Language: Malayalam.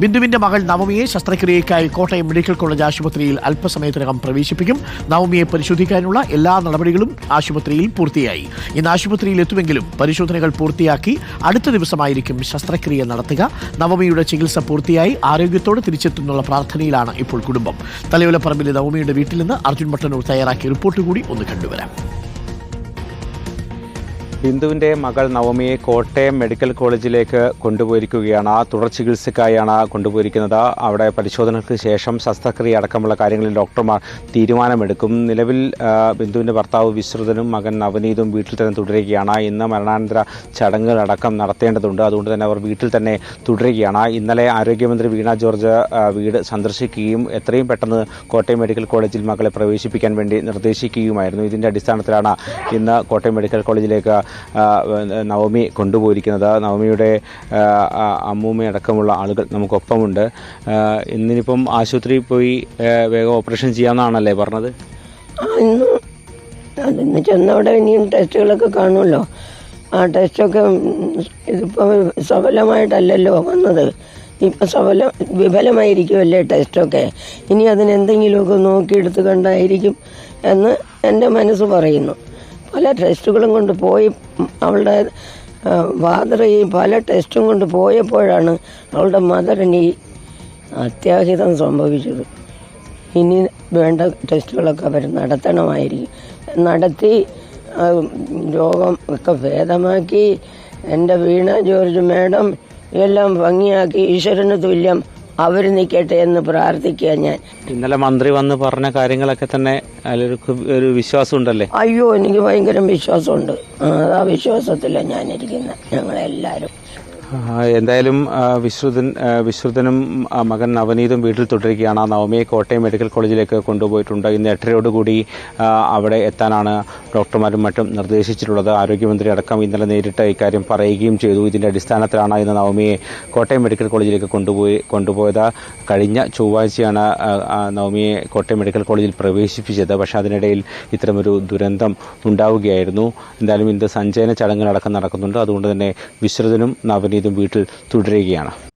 ബിന്ദുവിന്റെ മകൾ നവമിയെ ശസ്ത്രക്രിയയ്ക്കായി കോട്ടയം മെഡിക്കൽ കോളേജ് ആശുപത്രിയിൽ അല്പസമയത്തിനകം പ്രവേശിപ്പിക്കും. നവമിയെ പരിശോധിക്കാനുള്ള എല്ലാ നടപടികളും ആശുപത്രിയിൽ പൂർത്തിയായി. ഇന്ന് ആശുപത്രിയിൽ എത്തുമെങ്കിലും പരിശോധനകൾ പൂർത്തിയാക്കി അടുത്ത ദിവസമായിരിക്കും ശസ്ത്രക്രിയ നടത്തുക. നവമിയുടെ ചികിത്സ പൂർത്തിയായി ആരോഗ്യത്തോടെ തിരിച്ചെത്തുന്നുള്ള പ്രാർത്ഥനയിലാണ് ഇപ്പോൾ കുടുംബം. തലയോലപ്പറമ്പിലെ നവമിയുടെ വീട്ടിൽ നിന്ന് അർജുൻ മട്ടന്നൂർ തയ്യാറാക്കിയ റിപ്പോർട്ട് കൂടി ഒന്ന് കണ്ടുവരാം. ബിന്ദുവിന്റെ മകൾ നവമിയെ കോട്ടയം മെഡിക്കൽ കോളേജിലേക്ക് കൊണ്ടുപോയിരിക്കുകയാണ്. തുടർ ചികിത്സയ്ക്കായാണ് കൊണ്ടുപോയിരിക്കുന്നത്. അവിടെ പരിശോധനകൾക്ക് ശേഷം ശസ്ത്രക്രിയ അടക്കമുള്ള കാര്യങ്ങളിൽ ഡോക്ടർമാർ തീരുമാനമെടുക്കും. നിലവിൽ ബിന്ദുവിന്റെ ബിന്ദുവിന്റെ ഭർത്താവ് വിശ്രുതനും മകൻ നവനീതും വീട്ടിൽ തന്നെ തുടരുകയാണ്. ഇന്ന് മരണാനന്തര ചടങ്ങുകളടക്കം നടത്തേണ്ടതുണ്ട്. അതുകൊണ്ട് തന്നെ അവർ വീട്ടിൽ തന്നെ തുടരുകയാണ്. ഇന്നലെ ആരോഗ്യമന്ത്രി വീണ ജോർജ് വീട് സന്ദർശിക്കുകയും എത്രയും പെട്ടെന്ന് കോട്ടയം മെഡിക്കൽ കോളേജിൽ മകളെ പ്രവേശിപ്പിക്കാൻ വേണ്ടി നിർദ്ദേശിക്കുകയുമായിരുന്നു. ഇതിന്റെ അടിസ്ഥാനത്തിലാണ് ഇന്ന് കോട്ടയം മെഡിക്കൽ കോളേജിലേക്ക് നവമി കൊണ്ടുപോയിരിക്കുന്നത്. നവമിയുടെ അമ്മൂമ്മയടക്കമുള്ള ആളുകൾ നമുക്കൊപ്പമുണ്ട്. ഇന്നിനിപ്പം ആശുപത്രിയിൽ പോയി വേഗം ഓപ്പറേഷൻ ചെയ്യാമെന്നാണല്ലേ പറഞ്ഞത്? ഇന്ന് ചെന്നവിടെ ഇനിയും ടെസ്റ്റുകളൊക്കെ കാണുമല്ലോ. ആ ടെസ്റ്റൊക്കെ ഇതിപ്പോൾ ഇതിപ്പോ സഫലമായിട്ടല്ലല്ലോ വന്നത്. ഇപ്പം സഫല വിഫലമായിരിക്കുമല്ലേ ടെസ്റ്റൊക്കെ? ഇനി അതിനെന്തെങ്കിലുമൊക്കെ നോക്കിയെടുത്ത് കണ്ടായിരിക്കും എന്ന് എന്റെ മനസ്സ് പറയുന്നു. പല ടെസ്റ്റുകളും കൊണ്ട് പോയി അവളുടെ ഫാദർ ഈ പല ടെസ്റ്റും കൊണ്ട് പോയപ്പോഴാണ് അവളുടെ മദറിന് ഈ അത്യാഹിതം സംഭവിച്ചത്. ഇനി വേണ്ട ടെസ്റ്റുകളൊക്കെ അവർ നടത്തണമായിരിക്കും. നടത്തി രോഗം ഒക്കെ ഭേദമാക്കി എന്റെ വീണ ജോർജ് മാഡം എല്ലാം ഭംഗിയാക്കി ഈശ്വരന് തുല്യം അവർ നിൽക്കട്ടെ എന്ന് പ്രാർത്ഥിക്കുക ഞാൻ. ഇന്നലെ മന്ത്രി വന്ന് പറഞ്ഞ കാര്യങ്ങളൊക്കെ തന്നെ ഒരു വിശ്വാസം ഉണ്ടല്ലേ അയ്യോ എനിക്ക് ഭയങ്കര വിശ്വാസമുണ്ട്. ആ, ആ വിശ്വാസത്തിലാണ് ഞാനിരിക്കുന്നത് ഞങ്ങളെല്ലാവരും എന്തായാലും വിശ്രുതൻ വിശ്രുതനും മകൻ നവനീതും വീട്ടിൽ തുടരുകയാണ്. നവമിയെ കോട്ടയം മെഡിക്കൽ കോളേജിലേക്ക് കൊണ്ടുപോയിട്ടുണ്ട്. ഇന്ന് എട്ടരയോടുകൂടി അവിടെ എത്താനാണ് ഡോക്ടർമാരും മറ്റും നിർദ്ദേശിച്ചിട്ടുള്ളത്. ആരോഗ്യമന്ത്രി അടക്കം ഇന്നലെ നേരിട്ട് ഇക്കാര്യം പറയുകയും ചെയ്തു. ഇതിന്റെ അടിസ്ഥാനത്തിലാണ് ഇന്ന് നവമിയെ കോട്ടയം മെഡിക്കൽ കോളേജിലേക്ക് കൊണ്ടുപോയി കൊണ്ടുപോയത്. കഴിഞ്ഞ ചൊവ്വാഴ്ചയാണ് നവമിയെ കോട്ടയം മെഡിക്കൽ കോളേജിൽ പ്രവേശിപ്പിച്ചത്. പക്ഷേ അതിനിടയിൽ ഇത്തരമൊരു ദുരന്തം ഉണ്ടാവുകയായിരുന്നു. എന്തായാലും ഇന്ന് സഞ്ചയന ചടങ്ങുകളടക്കം നടക്കുന്നുണ്ട്. അതുകൊണ്ട് തന്നെ വിശ്രുതനും നവനീതും വീട്ടിൽ തുടരുകയാണ്.